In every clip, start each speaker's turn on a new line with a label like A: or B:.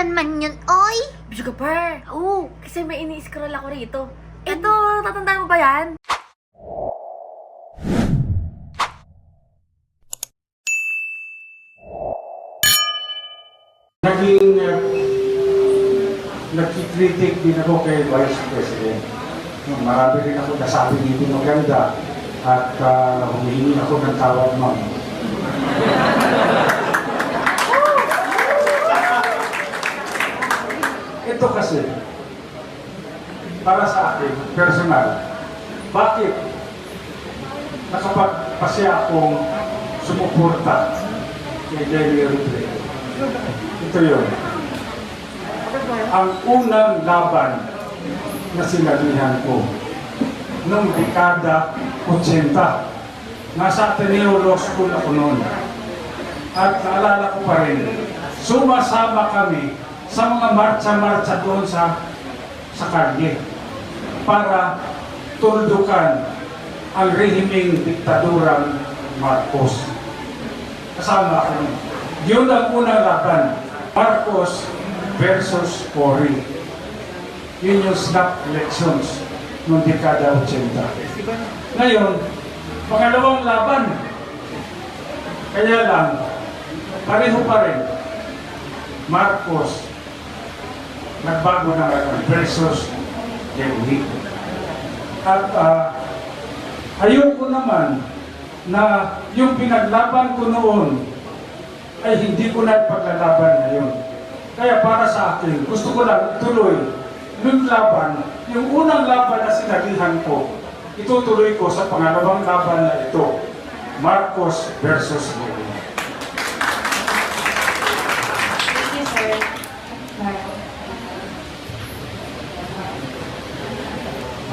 A: naman man yun, oy?
B: Ka par.
A: Oo.
B: Kasi may ini-scroll ako rito. Ito, tatandaan mo ba yan?
C: Naging uh, nagkikritik din ako kay Vice President. Marami rin ako nasabi hindi maganda at uh, humihingi ako ng tawad ma'am. Ito kasi, para sa akin, personal, bakit nakapagpasya akong sumuporta kay Jenny Robredo? Ito yun. Ang unang laban na sinabihan ko noong dekada 80. Nasa Ateneo Law School ako noon. At naalala ko pa rin, sumasama kami sa mga marcha-marcha doon sa sa kalye para tuldukan ang rehimeng diktadurang Marcos. Kasama ako noon. Yun ang unang laban. Marcos versus Cory. Yun yung snap elections noong dekada 80. Ngayon, pangalawang laban. Kaya lang, pareho pa rin. Marcos, nagbago na ngayon versus Jenny. At uh, ayoko naman na yung pinaglaban ko noon ay hindi ko na paglalaban ngayon. Kaya para sa akin, gusto ko lang tuloy yung laban, yung unang laban na sinabihan ko, itutuloy ko sa pangalawang laban na ito, Marcos versus Lenin.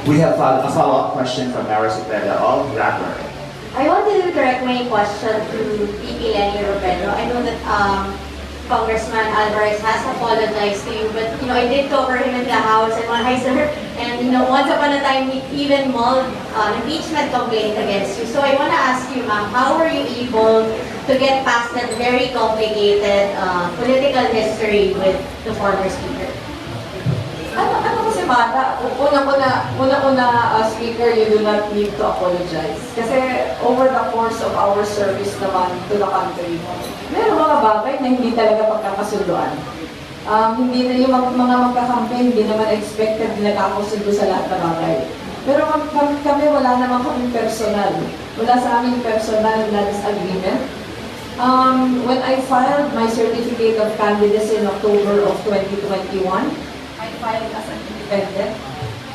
D: We have a follow-up question from Mara Cepeda of Rapper.
E: I wanted to direct my question to VP Lenny Robredo. I know that um, Congressman Alvarez has apologized to you, but you know I did cover him in the House and one. And you know once upon a time he even mauled uh, an impeachment complaint against you. So I want to ask you, ma'am, how were you able to get past that very complicated uh, political history with the former speaker?
F: Bata, una-una, una-una, uh, speaker, you do not need to apologize. Kasi over the course of our service naman to the country, meron mga bagay na hindi talaga pagkakasunduan. Um, hindi na yung mga, mga magkakampi, hindi naman expected na nakakasundo sa lahat ng bagay. Pero kami, kami, wala naman kami personal. Wala sa amin personal na disagreement. Um, when I filed my certificate of candidacy in October of 2021, I filed as an independent.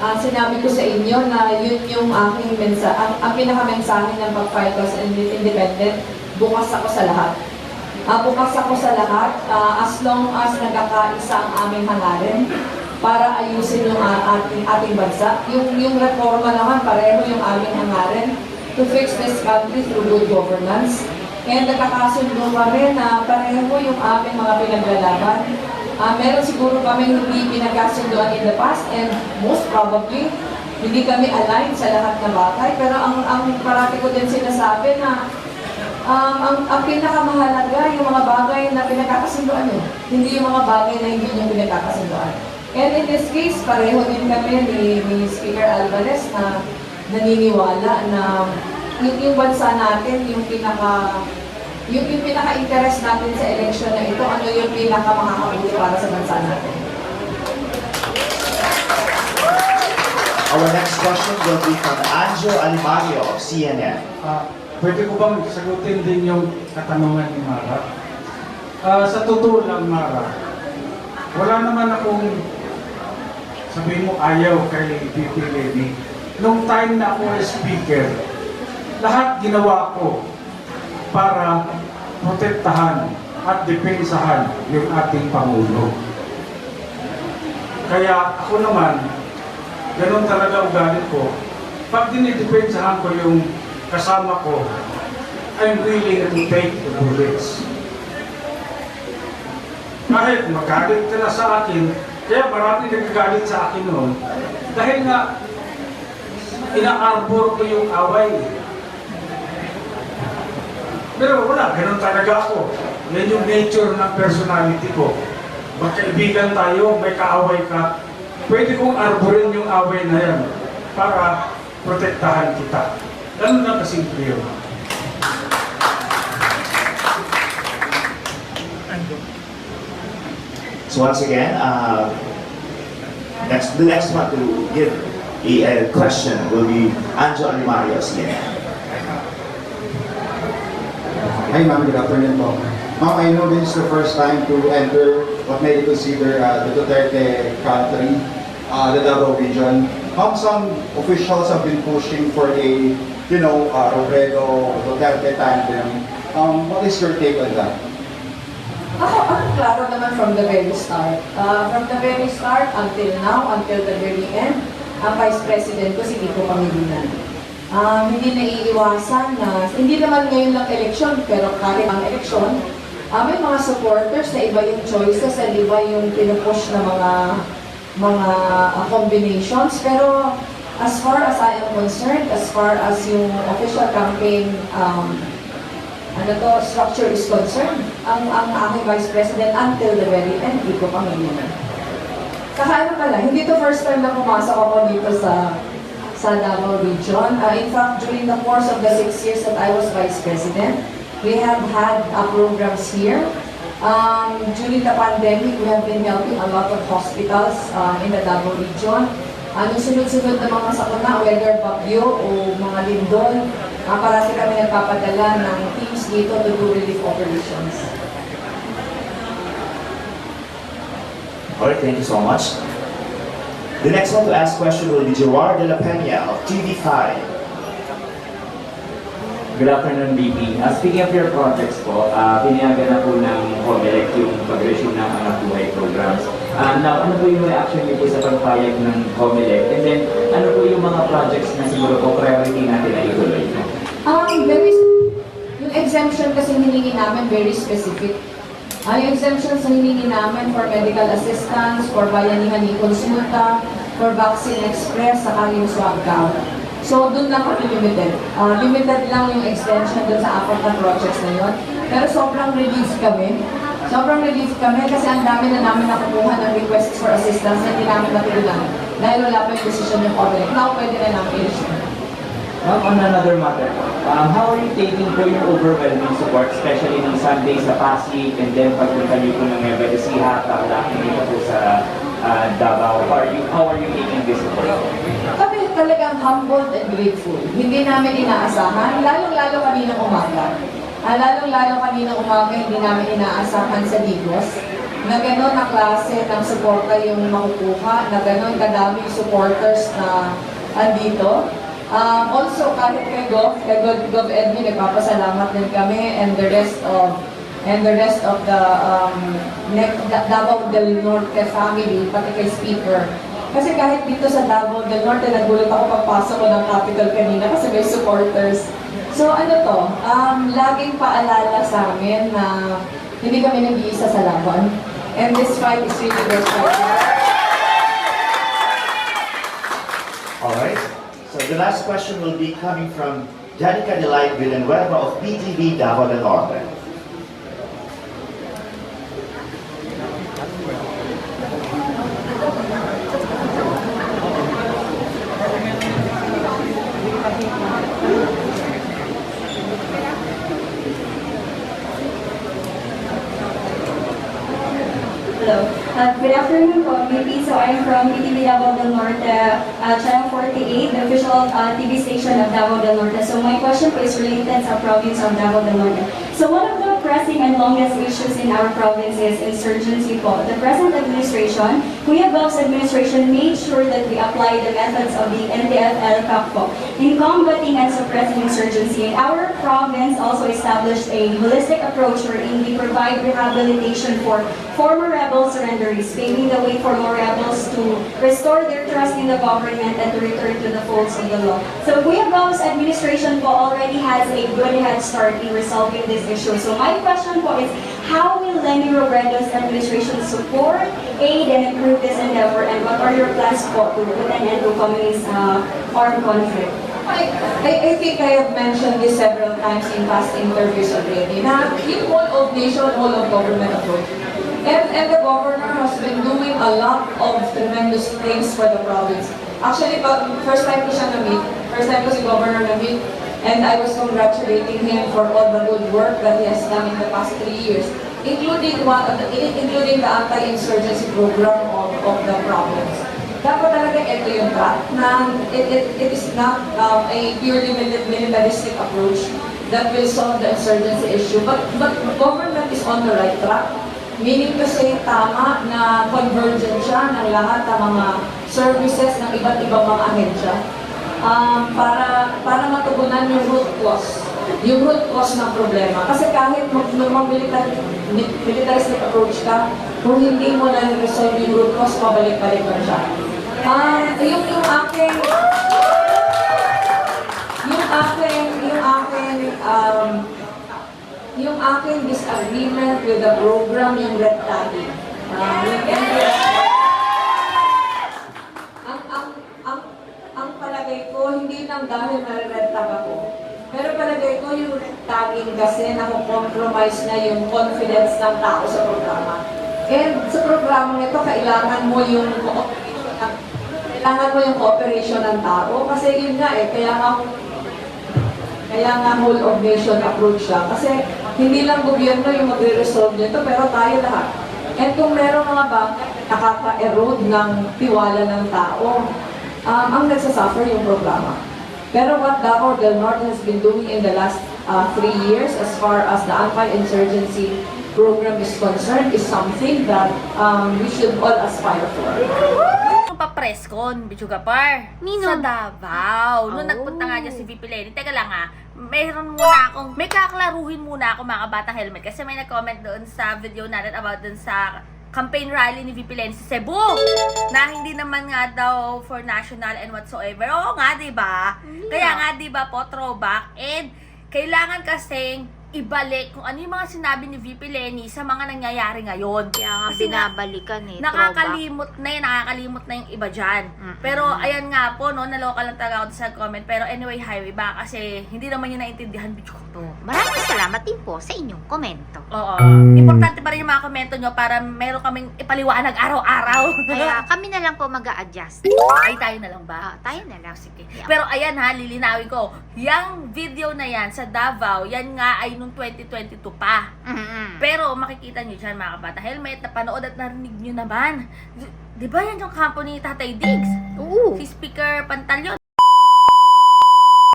F: Ah, sinabi ko sa inyo na yun yung aking mensa ang, ang pinaka-mensahe ng pag-file ko as an independent, bukas ako sa lahat. Ah, bukas ako sa lahat ah, as long as nagkakaisa ang aming hangarin para ayusin yung ah, ating, ating bansa. Yung, yung reforma naman, pareho yung aming hangarin to fix this country through good governance. And nagkakasundo kami na pareho yung aming mga pinaglalaban. Ah, meron siguro kami hindi pinagkasunduan in the past and most probably hindi kami aligned sa lahat ng bagay. Pero ang, ang parati ko din sinasabi na um, ang, ang pinakamahalaga yung mga bagay na pinagkakasunduan nyo. Hindi yung mga bagay na hindi nyo pinagkakasunduan. And in this case, pareho din kami ni, ni Speaker Alvarez na naniniwala na yung, yung bansa natin, yung pinaka yung, yung pinaka-interest natin sa election na ito, ano yung pinaka makakabuti para sa bansa natin.
D: Our next question will be from Anjo Alimario of CNN.
C: Ah, pwede ko bang sagutin din yung katanungan ni Mara? Ah, sa totoo lang, Mara, wala naman akong sabihin mo ayaw kay VP Lenny. Nung time na ako speaker, lahat ginawa ko para protektahan at depensahan yung ating Pangulo. Kaya ako naman, ganun talaga ugali ko. Pag dinidepensahan ko yung kasama ko, I'm willing to take the bullets. Kahit magalit ka na sa akin, kaya marami nagagalit sa akin noon, dahil nga, ina-arbor ko yung away. Pero wala, ganun talaga ako. Yan yung nature ng personality ko. magkaibigan tayo, may kaaway ka, pwede kong arborin yung away na yan para protektahan kita. Ganun lang kasimple yun.
D: So once again, uh, next, the next one to give a, a question will be Anjo Alimario of
A: Hi ma'am, good afternoon po. Ma'am, I know this is the first time to enter what may be considered uh, the Duterte country, uh, the Davao region. Ma'am, some officials have been pushing for a, you know, uh, Robredo Duterte tandem. Um, what is your take on that?
F: Ako, ako klaro naman from the very start. Uh, from the very start until now, until the very end, ang Vice President ko si Kiko Pangilinan. Um, hindi naiiwasan na, hindi naman ngayon lang eleksyon, pero kahit ang eleksyon, uh, may mga supporters na iba yung choices and iba yung pinupush na mga mga uh, combinations. Pero as far as I am concerned, as far as yung official campaign um, ano to, structure is concerned, ang, ang aking Vice President until the very end, hindi ko Pangilinan. Saka ano pala, hindi to first time na pumasok ako dito sa sa Davao Region. Uh, in fact, during the course of the six years that I was Vice President, we have had uh, programs here. Um, during the pandemic, we have been helping a lot of hospitals um, in the Davao Region. Ano sunod-sunod na mga sakuna, whether bagyo o mga lindol, uh, parati kami nagpapadala ng teams dito to do relief operations.
D: Alright, thank you so much. The next one to ask question will be Gerard de la Peña of TV5.
G: Good afternoon, BP. Uh, speaking of your projects po, uh, pinayagan na po ng COMELEC yung pag-resume ng anak buhay programs. Uh, now, ano po yung reaction niyo po sa pagpayag ng COMELEC? And then, ano po yung mga projects na siguro po priority natin na ituloy?
F: Um, very, yung exemption kasi hiningi namin very specific. Yung exemptions na hiningi namin for medical assistance, for bayanihan ni konsulta, for vaccine express, saka yung swab count. So, doon lang kami limited. Ah, limited lang yung extension doon sa apat na projects na yun. Pero sobrang relieved kami. Sobrang relieved kami kasi ang dami na namin nakukuha ng requests for assistance na hindi namin natuloy Dahil wala pa yung decision yung public. Now, pwede na namin i-issue.
G: Ma'am, on another matter, um, how are you taking po yung overwhelming support, especially ng Sunday sa Pasig, and then pagpunta niyo po ng Nueva Ecija, pagdating dito po sa uh, Davao, how are you, how are you taking this support?
F: Kami talagang humbled and grateful. Hindi namin inaasahan, lalong-lalo kaninang umaga. Ah, lalong-lalo kaninang umaga, hindi namin inaasahan sa Digos na gano'n na klase ng suporta yung makukuha, na gano'n kadami supporters na andito. Um, also, kahit kay Gov, kay Gov, Gov Edwin, nagpapasalamat din kami and the rest of and the rest of the um, Davao del Norte family, pati kay Speaker. Kasi kahit dito sa Davao del Norte, nagulat ako pagpasok ko ng capital kanina kasi may supporters. So ano to, um, laging paalala sa amin na hindi kami nag-iisa sa laban. And this fight is really their fight.
D: Alright, so the last question will be coming from Danica Delight Villanueva of
H: PTV Davao del Norte. Uh, Channel 48, the official uh, TV station of Davao del Norte. So my question is related sa province of Davao del Norte. So one of the pressing and longest issues in our province is insurgency po. The present administration, Kuya Bob's administration made sure that we apply the methods of the NTF-LCAP po in combating and suppressing insurgency. Our province also established a holistic approach wherein we provide rehabilitation for former rebel surrenderies, paving the way for more rebels to restore their trust in the government and to return to the folds of the law. So Kuya Bob's administration po already has a good head start in resolving this issue. So my question po is, how will Lenny Robredo's administration support, aid, and improve this endeavor, and what are your plans po to put an end to communist uh, armed conflict?
F: I, I, think I have mentioned this several times in past interviews already, na yung whole of nation, whole of government approach. And, and the governor has been doing a lot of tremendous things for the province. Actually, first time ko siya na-meet, first time ko si governor na-meet, and I was congratulating him for all the good work that he has done in the past three years, including one, including the anti-insurgency program of, of the province. Dapat talaga ito yung track na it, it, it is not um, a purely mili- militaristic approach that will solve the insurgency issue. But, but government is on the right track. Meaning kasi tama na convergent siya ng lahat ng mga services ng iba't ibang mga ahensya um, para para matugunan yung root cause yung root cause ng problema. Kasi kahit mag, mag approach ka, kung hindi mo na resolve yung root cause, pabalik-balik pa siya. Um, yung, yung aking yung aking yung aking um, yung aking disagreement with the program yung red tagging. Uh, yung NPS, ang, ang, ang, ang palagay ko, hindi lang dahil nare-red tag ako. Pero palagay ko yung red tagging kasi compromise na yung confidence ng tao sa programa. And sa programa nito, kailangan mo yung cooperation ng, kailangan mo yung cooperation ng tao kasi yun nga eh, kaya nga kaya nga whole of nation approach siya. Kasi hindi lang gobyerno yung magre-resolve nito, pero tayo lahat. And kung meron mga bangka nakaka-erode ng tiwala ng tao, um, ang nagsasuffer yung programa. Pero what Davao del Norte has been doing in the last uh, three years as far as the anti-insurgency program is concerned is something that um, we should all aspire for.
B: Nung pa-press con, Bichuga Par.
I: Nino?
B: Sa Davao.
I: Oh.
B: nagpunta nga dyan si VP Lenny. Teka lang ah, mayroon muna akong, may kaklaruhin muna ako mga batang helmet. Kasi may nag-comment doon sa video natin about doon sa campaign rally ni VP Lenny sa Cebu. Na hindi naman nga daw for national and whatsoever. Oo nga, di ba? Kaya nga, di ba po, throwback. And kailangan kasing ibalik kung ano yung mga sinabi ni VP Lenny sa mga nangyayari ngayon.
I: Kaya nga
B: Kasi nga,
I: binabalikan eh.
B: Nakakalimot na yun, nakakalimot na yung iba dyan. Pero ayan nga po, no, naloka lang talaga ako sa comment. Pero anyway, highway ba? Kasi hindi naman yun naintindihan, bitch ko to.
I: Maraming salamat din po sa inyong komento.
B: Oo. Importante pa rin yung mga komento nyo para meron kaming ipaliwanag araw-araw.
I: Kaya kami na lang po mag adjust
B: Ay, tayo na lang ba?
I: Ah, tayo na lang.
B: Sige. Pero ayan ha, lilinawin ko. Yung video na yan sa Davao, yan nga ay nung 2022 pa.
I: Mm-mm.
B: Pero makikita nyo dyan mga kabata helmet, napanood at narinig nyo naman. Di, di ba yan yung kampo ni Tatay Diggs?
I: Oo.
B: Si Speaker Pantalyon.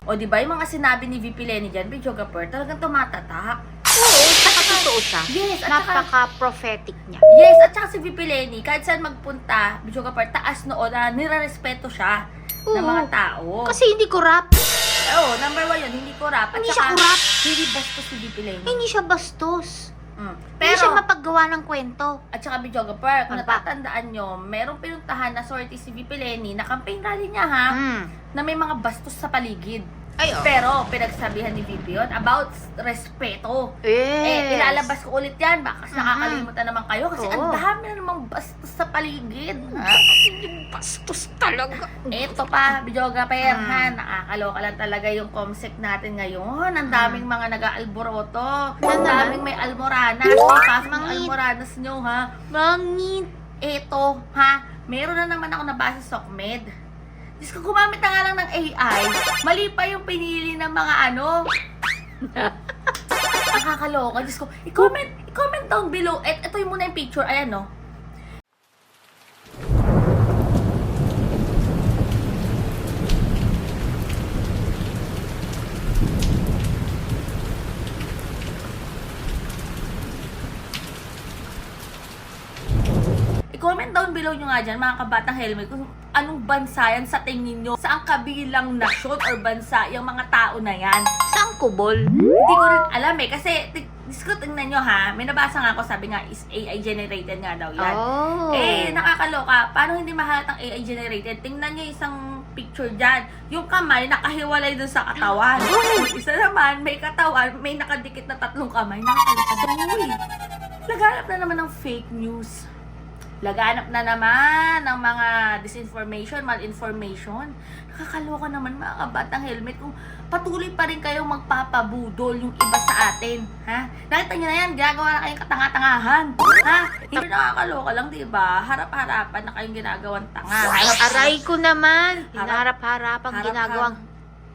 B: O di ba yung mga sinabi ni VP Lenny dyan, Video Gapper, talagang tumatatak.
I: Oo, saka totoo siya.
B: Yes, at saka,
I: Napaka-prophetic niya.
B: yes, at saka si VP Lenny, kahit saan magpunta, Video Gapper, taas noo na nirerespeto siya ng
I: Oo.
B: mga tao.
I: Kasi hindi corrupt.
B: Oo, number one yun, hindi corrupt. At
I: Hindi
B: saka,
I: siya corrupt.
B: Hindi bastos si Lenny.
I: Hindi siya bastos.
B: Mm.
I: Hindi siya
B: Pero,
I: mapaggawa ng kwento.
B: At saka videographer, kung
I: Ano pa?
B: natatandaan nyo, merong pinuntahan na sorty si VP Lenny na campaign rally niya ha,
I: Mm.
B: na may mga bastos sa paligid.
I: Ay, oh.
B: Pero, pinagsabihan ni VP yun about respeto.
I: Yes.
B: Eh, ilalabas ko ulit yan. Baka
I: Mhm.
B: nakakalimutan naman kayo kasi ang
I: Oo.
B: dami na namang bastos sa paligid. Ha?
I: Bastos talaga.
B: Ito pa, videographer,
I: Mm.
B: ha? Nakakaloka lang talaga yung comsec natin ngayon. Ang daming mga nag-aalboroto. Ang daming may almoranas. Pasok ng
I: Mangit.
B: almoranas nyo, ha?
I: Mangit.
B: Eto, ha? Meron na naman ako nabasa sa SOCMED. Diyos ko, gumamit na nga lang ng AI. Mali pa yung pinili ng mga ano. Nakakaloka. Diyos ko, i-comment, i-comment down below. Et, ito yung muna yung picture. Ayan, no? I-comment down below nyo nga dyan, mga kabatang helmet, kung anong bansa yan sa tingin nyo. Saang kabilang nasyon or bansa yung mga tao na yan.
I: Saan kubol?
B: Hindi ko rin alam eh. Kasi, ko, tingnan nyo ha. May nabasa nga ako, sabi nga, is AI generated nga daw yan.
I: Oh.
B: Eh, nakakaloka. Paano hindi mahalatang AI generated? Tingnan nyo isang picture dyan. Yung kamay, nakahiwalay dun sa katawan. Yung Isa naman, may katawan, may nakadikit na tatlong kamay. Nakakaloka. Uy, naghanap na naman ng fake news. Laganap na naman ng mga disinformation, malinformation. Nakakaloka naman mga kabatang helmet kung patuloy pa rin kayong magpapabudol yung iba sa atin. Ha? Nakita niyo na yan, ginagawa na kayong katanga-tangahan. Ha? Hindi nakakaloka lang, di ba? Harap-harapan na kayong ginagawang tanga.
I: Aray ko naman.
B: Harap-
I: Hinarap-harapang
B: harap-
I: ginagawang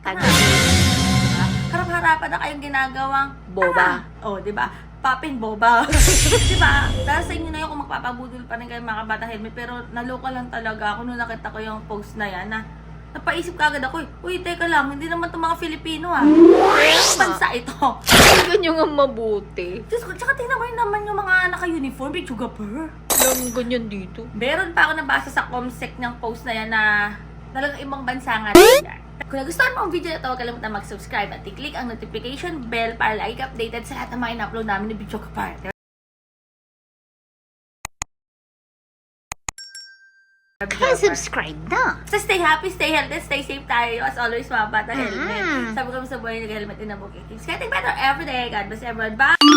I: tanga.
B: Ha? Harap-harapan na kayong ginagawang
I: Boba.
B: tanga. Oh, di ba? Papin boba. di ba? Dahil sa inyo na yun kung magpapabudol pa rin kayo mga kabata helmet. Pero naloka lang talaga ako nung nakita ko yung post na yan na napaisip ka agad ako, eh, uy, teka lang, hindi naman itong mga Filipino ah. Ang bansa ito.
I: Ganyan nga mabuti.
B: Diyos ko, tsaka tingnan mo yun naman yung mga naka-uniform, may sugar per.
I: Lang ganyan dito.
B: Meron pa ako nabasa sa comsec ng post na yan na talagang ibang bansa nga yan. Kung nagustuhan mo ang video na ito, huwag kalimutan mag-subscribe at i-click ang notification bell para lagi ka updated sa lahat ng mga in-upload namin ni Video Kapar.
I: Kaya subscribe na.
B: So stay happy, stay healthy, stay safe tayo. As always, mga bata helmet. Sabi ko sa buhay, nag-helmet din na bukit. It's getting better every day. God bless everyone. Bye!